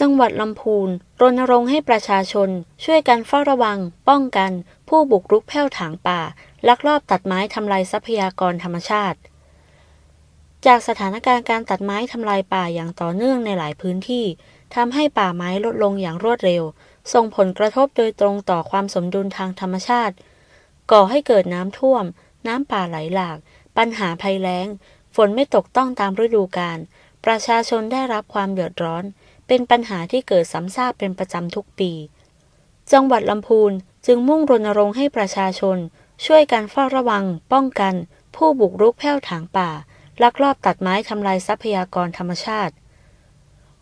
จังหวัดลำพูนรณรงค์ให้ประชาชน ช่วยกันเฝ้าระวัง ป้องกัน ผู้บุกรุกแผ่วถางป่า ลักลอบตัดไม้ทำลายทรัพยากรธรรมชาติ จากสถานการณ์การตัดไม้ทำลายป่าอย่างต่อเนื่องในหลายพื้นที่ทำให้ป่าไม้ลดลงอย่างรวดเร็ว ส่งผลกระทบโดยตรงต่อความสมดุลทางธรรมชาติ ก่อให้เกิดน้ำท่วม น้ำป่าไหลหลาก ปัญหาภัยแล้ง ฝนไม่ตกต้องตามฤดูกาล ประชาชนได้รับความเดือดร้อน เป็นปัญหาที่เกิดซ้ำซากเป็นประจำทุกปี จังหวัดลำพูนจึงมุ่งรณรงค์ให้ประชาชน ช่วยกันเฝ้าระวัง ป้องกัน ผู้บุกรุกแผ่วถางป่า ลักลอบตัดไม้ทำลายทรัพยากรธรรมชาติ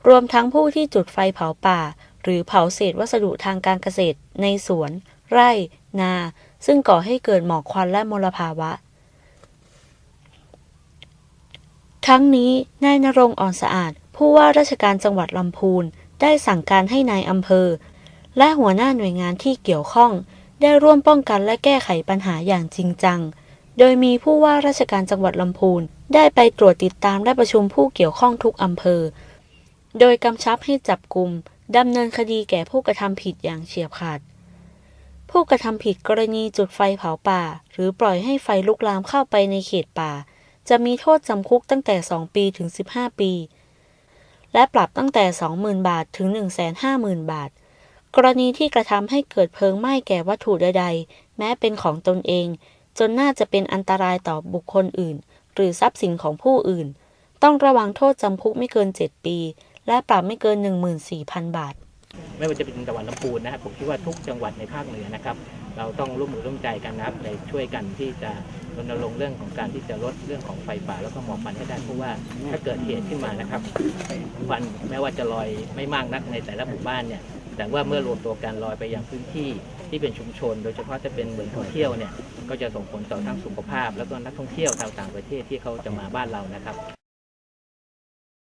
รวมทั้งผู้ที่จุดไฟเผาป่า หรือเผาเศษวัสดุทางการเกษตร ในสวน ไร่ นา ซึ่งก่อให้เกิดหมอกควันและมลภาวะ ทั้งนี้นายนรงอ่อนสะอาด ผู้ว่าราชการจังหวัดลำพูน ได้สั่งการให้นายอำเภอ และหัวหน้าหน่วยงานที่เกี่ยวข้อง ได้ร่วมป้องกันและแก้ไขปัญหาอย่างจริงจัง โดยมีผู้ว่าราชการจังหวัดลำพูน ได้ไปตรวจติดตามและประชุมผู้เกี่ยวข้องทุกอำเภอ โดยกำชับให้จับกลุ่มดำเนินคดีแก่ผู้กระทำผิดอย่างเฉียบขาดผู้กระทำผิดกรณีจุดไฟเผาป่า หรือปล่อยให้ไฟลุกลามเข้าไปในเขตป่า จะมีโทษจำคุกตั้งแต่ 2 ปีถึง 15 ปี และปรับตั้งแต่ 20,000 บาทถึง 150,000 บาท กรณีที่กระทำให้เกิดเพลิงไหม้แก่วัตถุใดๆ แม้เป็นของตนเอง จนน่าจะเป็นอันตรายต่อบุคคลอื่น หรือทรัพย์สินของผู้อื่น ต้องระวังโทษจำคุกไม่เกิน 7 ปี และปรับไม่เกิน 14,000 บาท ไม่ว่าจะเป็นจังหวัดลำพูนนะครับผมคิดว่าทุกจังหวัดในภาคเหนือนะครับ เราต้องร่วมมือร่วมใจกันนะครับในช่วยกันที่จะรณรงค์เรื่องของการที่จะลดเรื่องของไฟป่าแล้วก็หมอกควันให้ได้เพราะว่าถ้าเกิดเหตุขึ้นมานะครับควันแม้ว่าจะลอยไม่มากนักในแต่ละหมู่บ้านเนี่ยแต่ว่าเมื่อรวมตัวกันลอยไปยังพื้นที่ที่เป็นชุมชน โดยเฉพาะจะเป็นเหมือนท่องเที่ยวเนี่ยก็จะส่งผลต่อทั้งสุขภาพ แล้วก็นักท่องเที่ยวชาวต่างประเทศที่เขาจะมาบ้านเรานะครับ